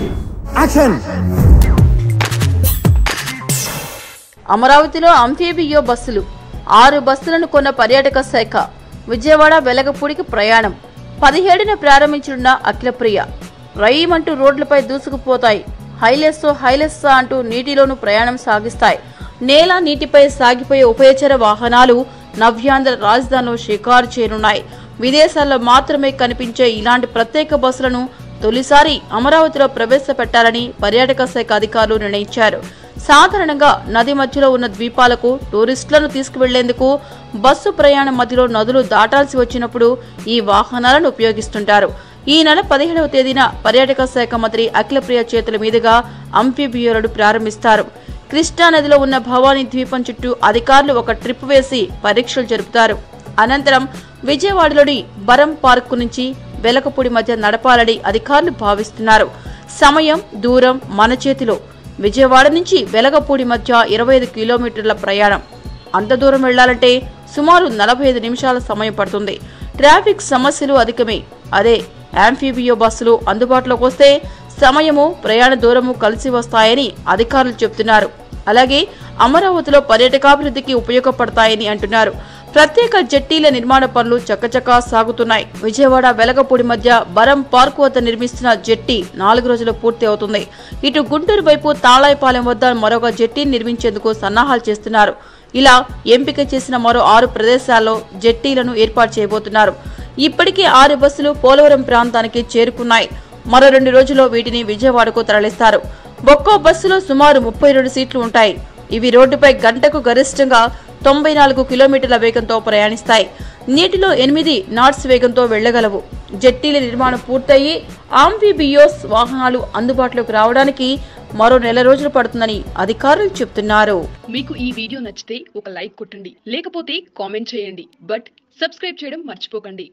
Action అమరావతిలో అంఫీబియో బస్సులు. ఆరు బస్సులను కొన్న పర్యాటక శాఖ. విజయవాడ వెలగపూడికి ప్రయాణం. పదిహేడున ప్రారంభించనున్న అఖిలప్రియ. రయ్యమంటూ రోడ్లపై దూసుకుపోతాయి. హైలెస్సో హైలెస్సా అంటూ నీటిలోనూ ప్రయాణం సాగిస్తాయి. నేల నీటిపై సాగిపోయే ఉభయచర వాహనాలు నవ్యాంధ్ర రాజధానిలో షికారు చేరున్నాయి. విదేశాల్లో మాత్రమే కనిపించే ఇలాంటి ప్రత్యేక బస్సులను తొలిసారి అమరావతిలో ప్రవేశపెట్టాలని పర్యాటక శాఖ అధికారులు నిర్ణయించారు. సాధారణంగా నది మధ్యలో ఉన్న ద్వీపాలకు టూరిస్టులను తీసుకువెళ్ళేందుకు బస్సు ప్రయాణం మధ్యలో నదులు దాటాల్సి వచ్చినప్పుడు ఈ వాహనాలను ఉపయోగిస్తుంటారు. ఈ నెల పదిహేడవ తేదీన పర్యాటక శాఖ మంత్రి అఖిలప్రియ చేతుల మీదుగా అంఫిబియోలను ప్రారంభిస్తారు. కృష్ణా నదిలో ఉన్న భవానీ ద్వీపం చుట్టూ అధికారులు ఒక ట్రిప్ వేసి పరీక్షలు జరుపుతారు. అనంతరం విజయవాడలోని బరం పార్కు నుంచి వెలకపూడి మధ్య నడపాలని అధికారులు భావిస్తున్నారు. సమయం దూరం మన చేతిలో. విజయవాడ నుంచి వెలగపూడి మధ్య ఇరవై ఐదు కిలోమీటర్ల ప్రయాణం. అంత దూరం వెళ్ళాలంటే సుమారు నలభై ఐదు నిమిషాల సమయం పడుతుంది. ట్రాఫిక్ సమస్యలు అధికమే. అదే యాంఫీబియో బస్సులు అందుబాటులోకి వస్తే సమయము ప్రయాణ దూరము కలిసి వస్తాయని అధికారులు చెబుతున్నారు అలాగే అమరావతిలో పర్యాటకాభివృద్ధికి ఉపయోగపడతాయని అంటున్నారు. ప్రత్యేక జట్టీల నిర్మాణ పనులు చక్కచకా సాగుతున్నాయి. విజయవాడ వెలగపూడి మధ్య బరం పార్క్ వద్ద నిర్మిస్తున్న జెట్టి నాలుగు రోజులు పూర్తి అవుతుంది. ఇటు గుంటూరు వైపు తాళాయిపాలెం వద్ద మరొక జెట్టీని నిర్మించేందుకు సన్నాహాలు చేస్తున్నారు. ఇలా ఎంపిక చేసిన మరో ఆరు ప్రదేశాల్లో జెట్టీలను ఏర్పాటు చేయబోతున్నారు. ఇప్పటికే ఆరు బస్సులు పోలవరం ప్రాంతానికి చేరుకున్నాయి. మరో రెండు రోజుల్లో వీటిని విజయవాడకు తరలిస్తారు. ఒక్కో బస్సులో సుమారు ముప్పై రెండు సీట్లు ఉంటాయి. ఇవి రోడ్డుపై గంటకు గరిష్టంగా తొంభై నాలుగు కిలోమీటర్ల వేగంతో ప్రయాణిస్తాయి. నీటిలో ఎనిమిది నాట్స్ వేగంతో వెళ్ళగలవు జెట్టీల నిర్మాణం పూర్తయి ఆంఫీబియోస్ వాహనాలు అందుబాటులోకి రావడానికి మరో నెల రోజులు పడుతుందని అధికారులు చెప్తున్నారు మీకు ఈ వీడియో నచ్చితే ఒక లైక్ కొట్టండి లేకపోతే కామెంట్ చేయండి బట్ సబ్స్క్రైబ్ చేయడం మర్చిపోకండి.